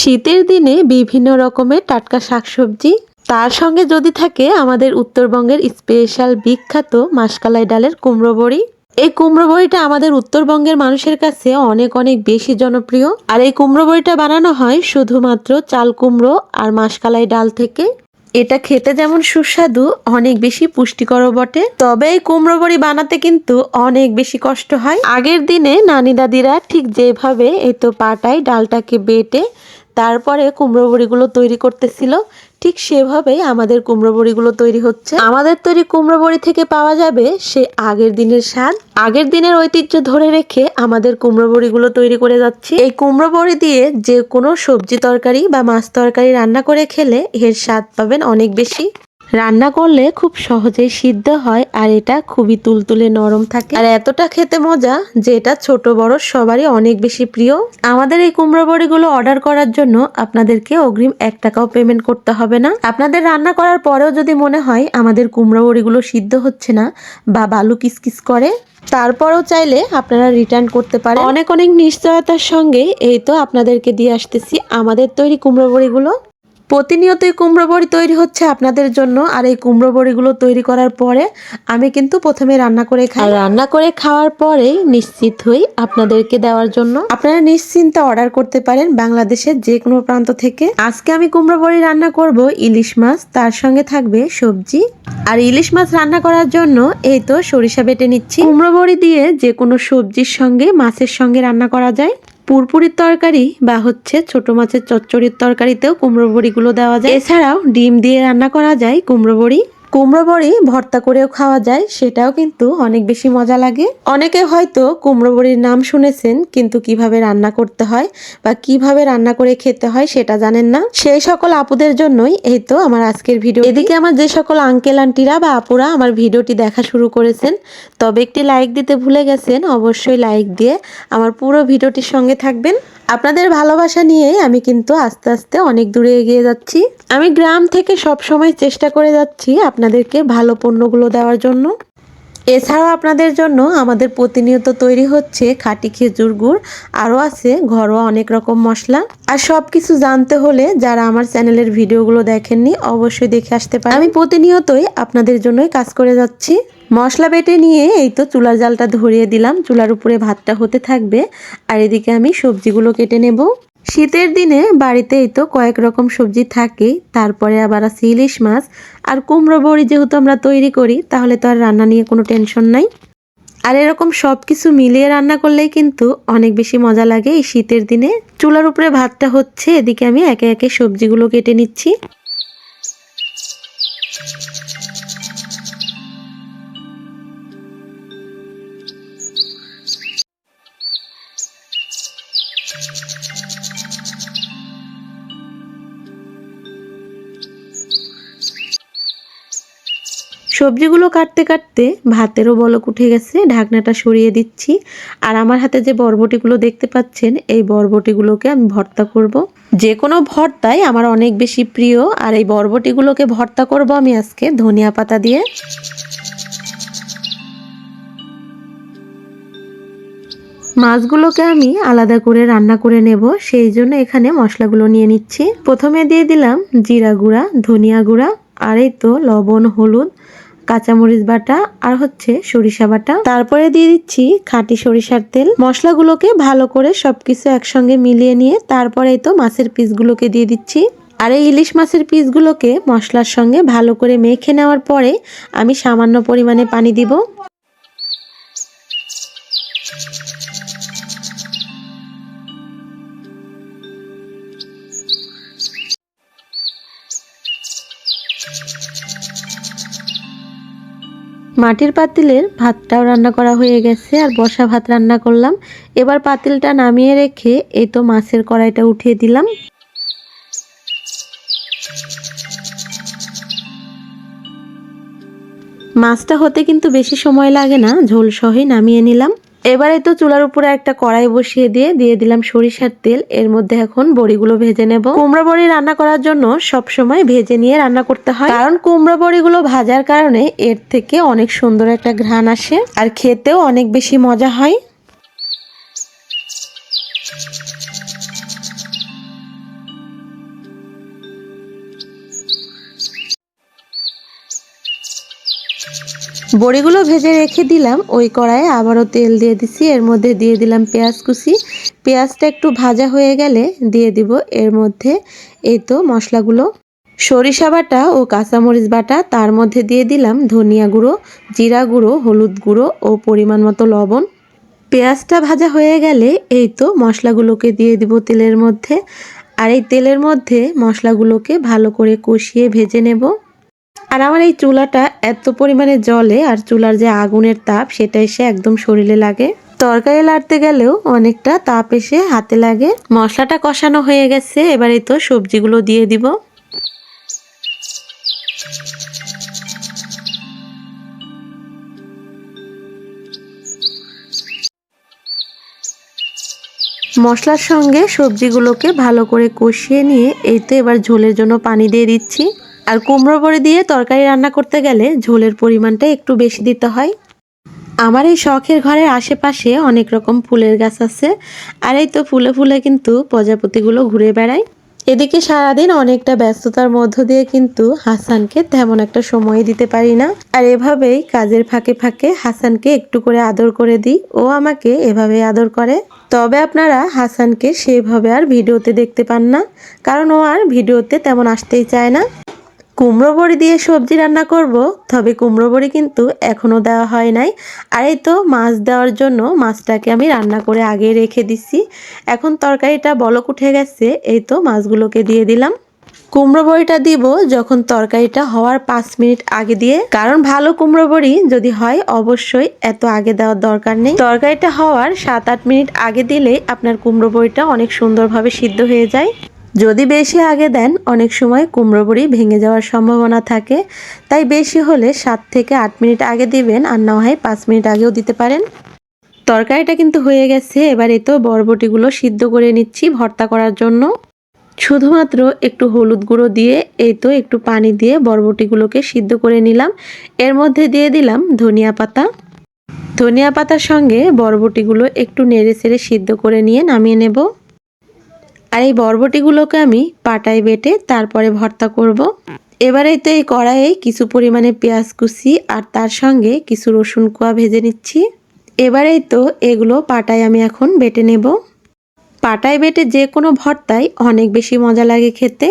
শীতের দিনে বিভিন্ন রকমের টাটকা শাকসবজি, তার সঙ্গে যদি থাকে আমাদের উত্তরবঙ্গের স্পেশাল বিখ্যাত মাসকালাই ডালের কুমড়ো বড়ি। এই কুমড়ো বড়িটা আমাদের উত্তরবঙ্গের মানুষের কাছে অনেক অনেক বেশি জনপ্রিয়। আর এই কুমড়ো বড়িটা বানানো হয় শুধুমাত্র চাল কুমড়ো আর মাসকালাই ডাল থেকে। এটা খেতে যেমন সুস্বাদু, অনেক বেশি পুষ্টিকরও বটে। তবে এই কুমড়ো বড়ি বানাতে কিন্তু অনেক বেশি কষ্ট হয়। আগের দিনে নানি দাদিরা ঠিক যেভাবে এই তো পাটায় ডালটাকে বেটে তারপরে কুমড়ো বড়িগুলো তৈরি করতেছিল। ঠিক সেভাবেই আমাদের কুমড়ো বড়িগুলো তৈরি হচ্ছে। আমাদের তৈরি কুমড়ো বড়ি থেকে পাওয়া যাবে সে আগের দিনের স্বাদ। আগের দিনের ঐতিহ্য ধরে রেখে আমাদের কুমড়ো বড়িগুলো তৈরি করে যাচ্ছি। এই কুমড়ো বড়ি দিয়ে যে কোনো সবজি তরকারি বা মাছ তরকারি রান্না করে খেলে এর স্বাদ পাবেন অনেক বেশি। রান্না করলে খুব সহজেই সিদ্ধ হয় আর এটা খুবই তুলতুলে নরম থাকে। আর এতটা খেতে মজা যে এটা ছোট বড় সবারই অনেক বেশি প্রিয়। আমাদের এই কুমড়ো বড়িগুলো অর্ডার করার জন্য আপনাদেরকে অগ্রিম এক টাকাও পেমেন্ট করতে হবে না। আপনাদের রান্না করার পরেও যদি মনে হয় আমাদের কুমড়ো বড়িগুলো সিদ্ধ হচ্ছে না বা বালু কিসকিস করে, তারপরেও চাইলে আপনারা রিটার্ন করতে পারেন। অনেক অনেক নিশ্চয়তার সঙ্গে এই তো আপনাদেরকে দিয়ে আসতেছি। আমাদের তৈরি কুমড়ো বড়িগুলো প্রতিনিয়তই কুমড়ো বড়ি তৈরি হচ্ছে আপনাদের জন্য আর এই কুমড়ো বড়িগুলো তৈরি করার পরে আমি কিন্তু প্রথমে রান্না করে খাই। আর রান্না করে খাওয়ার পরেই নিশ্চিত হই আপনাদেরকে দেওয়ার জন্য। আপনারা নিশ্চিন্তে অর্ডার করতে পারেন বাংলাদেশের যে কোনো প্রান্ত থেকে। আজকে আমি কুমড়ো বড়ি রান্না করব ইলিশ মাছ তার সঙ্গে থাকবে সবজি। আর ইলিশ মাছ রান্না করার জন্য এই তো সরিষা বেটে নিচ্ছি। কুমড়ো বড়ি দিয়ে যে কোনো সবজির সঙ্গে মাছের সঙ্গে রান্না করা যায়। পুরপুরির তরকারি বা হচ্ছে ছোট মাছের চচ্চড়ির তরকারিতেও কুমড়ো বড়িগুলো দেওয়া যায়। এছাড়াও ডিম দিয়ে রান্না করা যায় কুমড়ো বড়ি কুমড়ো বড়ি ভর্তা করেও খাওয়া যায়, সেটাও কিন্তু অনেক বেশি মজা লাগে। অনেকে হয়তো কুমড়ো বড়ির নাম শুনেছেন, কিন্তু কীভাবে রান্না করতে হয় বা কীভাবে রান্না করে খেতে হয় সেটা জানেন না। সেই সকল আপুদের জন্যই এই তো আমার আজকের ভিডিও। এদিকে আমার যে সকল আঙ্কেল, আন্টিরা বা আপুরা আমার ভিডিওটি দেখা শুরু করেছেন, তবে একটি লাইক দিতে ভুলে গেছেন, অবশ্যই লাইক দিয়ে আমার পুরো ভিডিওটির সঙ্গে থাকবেন। আপনাদের ভালোবাসা নিয়ে আমি কিন্তু আস্তে আস্তে অনেক দূরে এগিয়ে যাচ্ছি। আমি গ্রাম থেকে সব সময় চেষ্টা করে যাচ্ছি আপনাদেরকে ভালো পণ্যগুলো দেওয়ার জন্য। এছাড়াও আপনাদের জন্য আমাদের প্রতিনিয়ত তৈরি হচ্ছে খাঁটি খেজুর গুড়, আরও আছে ঘরোয়া অনেক রকম মশলা। আর সব কিছু জানতে হলে যারা আমার চ্যানেলের ভিডিওগুলো দেখেননি, অবশ্যই দেখে আসতে পারেন। আমি প্রতিনিয়তই আপনাদের জন্যই কাজ করে যাচ্ছি। মশলা বেটে নিয়ে এই তো চুলার জালটা ধরিয়ে দিলাম। চুলার উপরে ভাতটা হতে থাকবে। আর এদিকে আমি সবজিগুলো কেটে নেব। শীতের দিনে বাড়িতে এই তো কয়েক রকম সবজি থাকে। তারপরে আবার আছে ইলিশ মাছ। আর কুমড়ো বড়ি যেহেতু আমরা তৈরি করি, তাহলে তো আর রান্না নিয়ে কোনো টেনশন নাই। আর এরকম সব কিছু মিলিয়ে রান্না করলেই কিন্তু অনেক বেশি মজা লাগে এই শীতের দিনে। চুলার উপরে ভাতটা হচ্ছে, এদিকে আমি একে একে সবজিগুলো কেটে নিচ্ছি। সবজিগুলো কাটতে কাটতে ভাতেরও বলক উঠে গেছে, ঢাকনাটা সরিয়ে দিচ্ছি। আর আমার হাতে যে বরবটিগুলো দেখতে পাচ্ছেন, এই বরবটিগুলোকে আমি ভর্তা করব। যে কোনো ভর্তাই আমার অনেক বেশি প্রিয়, আর এই বরবটিগুলোকে ভর্তা করব আমি আজকে ধনিয়া পাতা দিয়ে। মাছগুলোকে আমি আলাদা করে রান্না করে নেব, সেই জন্য এখানে মশলাগুলো নিয়ে নিচ্ছি। প্রথমে দিয়ে দিলাম জিরা গুঁড়া, ধনিয়া গুঁড়া, আর এই তো লবণ, হলুদ কাঁচামরিচ বাটা আর হচ্ছে সরিষা বাটা। তারপরে দিয়ে দিচ্ছি খাঁটি সরিষার তেল। মশলাগুলোকে ভালো করে সবকিছু একসঙ্গে মিলিয়ে নিয়ে তারপরে তো মাছের পিসগুলোকে দিয়ে দিচ্ছি। আর এই ইলিশ মাছের পিসগুলোকে মশলার সঙ্গে ভালো করে মেখে নেওয়ার পরে আমি সামান্য পরিমাণে পানি দিব। মাটির পাতিলের ভাতটাও রান্না করা হয়ে গেছে আর বসা ভাত রান্না করলাম। এবার পাতিলটা নামিয়ে রেখে এই তো মাছের কড়াইটা উঠিয়ে দিলাম। মাছটা হতে কিন্তু বেশি সময় লাগে না, ঝোল সহই নামিয়ে নিলাম। এবারে তো চুলার উপরে একটা কড়াই বসিয়ে দিয়ে দিয়ে দিলাম সরিষার তেল। এর মধ্যে এখন বড়িগুলো ভেজে নেব। কুমড়া বড়ি রান্না করার জন্য সব সময় ভেজে নিয়ে রান্না করতে হয়। কারণ কুমড়া বড়িগুলো ভাজার কারণে এর থেকে অনেক সুন্দর একটা ঘ্রাণ আসে আর খেতেও অনেক বেশি মজা হয়। বড়িগুলো ভেজে রেখে দিলাম। ওই কড়াইয়ে আবারও তেল দিয়ে দিছি। এর মধ্যে দিয়ে দিলাম পেঁয়াজ কুচি। পেঁয়াজটা একটু ভাজা হয়ে গেলে দিয়ে দিব। এর মধ্যে এই তো মশলাগুলো। সরিষা বাটা ও কাঁচামরিচ বাটা, তার মধ্যে দিয়ে দিলাম ধনিয়া গুঁড়ো, জিরা গুঁড়ো, হলুদ গুঁড়ো ও পরিমাণ মতো লবণ। পেঁয়াজটা ভাজা হয়ে গেলে এই তো মশলাগুলোকে দিয়ে দিব তেলের মধ্যে। আর এই তেলের মধ্যে মশলাগুলোকে ভালো করে কষিয়ে ভেজে নেব। আর আমার এই চুলাটা এত পরিমাণে জলে আর চুলার যে আগুনের তাপ, সেটা এসে একদম শরীরে লাগে। তরকারি লাড়তে গেলেও অনেকটা তাপ এসে হাতে লাগে। মশলাটা কষানো হয়ে গেছে, এবারে তো সবজিগুলো দিয়ে দিব। মশলার সঙ্গে সবজিগুলোকে ভালো করে কষিয়ে নিয়ে, এই তো এবার ঝোলের জন্য পানি দিয়ে দিচ্ছি। আর কুমড়ো বড়ি দিয়ে তরকারি রান্না করতে গেলে ঝোলের পরিমাণটা একটু বেশি দিতে হয়। আমার এই শখের ঘরের আশেপাশে অনেক রকম ফুলের গাছ আছে, আর এই তো ফুলে ফুলে কিন্তু প্রজাপতিগুলো ঘুরে বেড়ায়। এদিকে সারাদিন অনেকটা ব্যস্ততার মধ্য দিয়ে কিন্তু হাসানকে তেমন একটা সময় দিতে পারি না। আর এভাবেই কাজের ফাঁকে ফাঁকে হাসানকে একটু করে আদর করে দিই, ও আমাকে এভাবে আদর করে। তবে আপনারা হাসানকে সেভাবে আর ভিডিওতে দেখতে পান না, কারণ ও আর ভিডিওতে তেমন আসতেই চায় না। কুমড়ো বড়ি দিয়ে সবজি রান্না করব, তবে কুমড়ো বড়ি কিন্তু এখনও দেওয়া হয় নাই। আর এই তো মাছ দেওয়ার জন্য মাছটাকে আমি রান্না করে আগে রেখে দিছি এখন তরকারিটা বলক উঠে গেছে, এই তো মাছগুলোকে দিয়ে দিলাম। কুমড়ো বড়িটা দিব যখন তরকারিটা হওয়ার পাঁচ মিনিট আগে দিয়ে। কারণ ভালো কুমড়ো বড়ি যদি হয়, অবশ্যই এত আগে দেওয়ার দরকার নেই। তরকারিটা হওয়ার সাত আট মিনিট আগে দিলেই আপনার কুমড়ো বড়িটা অনেক সুন্দরভাবে সিদ্ধ হয়ে যায়। যদি বেশি আগে দেন, অনেক সময় কুমড়ো বড়ি ভেঙে যাওয়ার সম্ভাবনা থাকে। তাই বেশি হলে সাত থেকে আট মিনিট আগে দিবেন আর না হয় পাঁচ মিনিট আগেও দিতে পারেন। তরকারিটা কিন্তু হয়ে গেছে, এবার এই তো বরবটিগুলো সিদ্ধ করে নিচ্ছি ভর্তা করার জন্য। শুধুমাত্র একটু হলুদ গুঁড়ো দিয়ে এই তো একটু পানি দিয়ে বরবটিগুলোকে সিদ্ধ করে নিলাম। এর মধ্যে দিয়ে দিলাম ধনিয়া পাতা। ধনিয়া পাতার সঙ্গে বরবটিগুলো একটু নেড়ে চেড়ে সিদ্ধ করে নিয়ে নামিয়ে নেব। আর এই বরবটিগুলোকে আমি পাটায় বেটে তারপরে ভর্তা করব। এবারে তো এই কড়াইয়ে কিছু পরিমাণে পেঁয়াজ কুচি আর তার সঙ্গে কিছু রসুন কোয়া ভেজে নিচ্ছি। এবারেই তো এগুলো পাটায় আমি এখন বেটে নেব। পাটায় বেটে যে কোনো ভর্তাই অনেক বেশি মজা লাগে খেতে।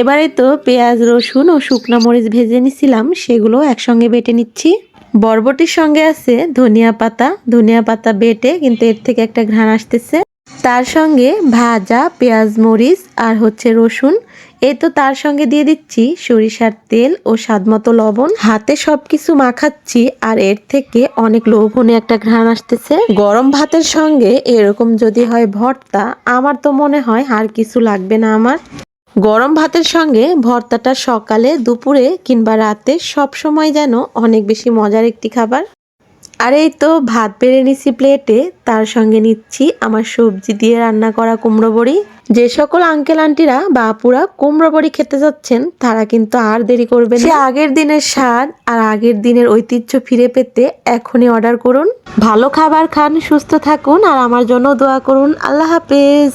এবারে তো পেঁয়াজ, রসুন ও শুকনো মরিচ ভেজে নিছিলাম, সেগুলো একসঙ্গে বেটে নিচ্ছি। বরবটির সঙ্গে আছে ধনিয়া পাতা। ধনিয়া পাতা বেটে কিন্তু এর থেকে একটা ঘ্রাণ আসতেছে। তার সঙ্গে ভাজা, পেঁয়াজ, মরিচ আর হচ্ছে রসুন। এই তো তার সঙ্গে দিয়ে দিচ্ছি সরিষার তেল ও স্বাদমতো লবণ। হাতে সবকিছু মাখাচ্ছি আর এর থেকে অনেক লোভনীয় একটা ঘ্রাণ আসতেছে। গরম ভাতের সঙ্গে এরকম যদি হয় ভর্তা, আমার তো মনে হয় আর কিছু লাগবে না আমার। গরম ভাতের সঙ্গে ভর্তাটা সকালে, দুপুরে কিংবা রাতে সব সময় যেন অনেক বেশি মজার একটি খাবার। আর এই তো ভাত বেড়ে নিচ্ছি প্লেটে তার সঙ্গে নিচ্ছি আমার সবজি দিয়ে রান্না করা কুমড়ো বড়ি। যে সকল আঙ্কেল আন্টিরা বা আপুরা কুমড়ো বড়ি খেতে যাচ্ছেন, তারা কিন্তু আর দেরি করবেন সে আগের দিনের স্বাদ আর আগের দিনের ঐতিহ্য ফিরে পেতে এখনই অর্ডার করুন। ভালো খাবার খান, সুস্থ থাকুন আর আমার জন্য দোয়া করুন। আল্লাহ হাফেজ।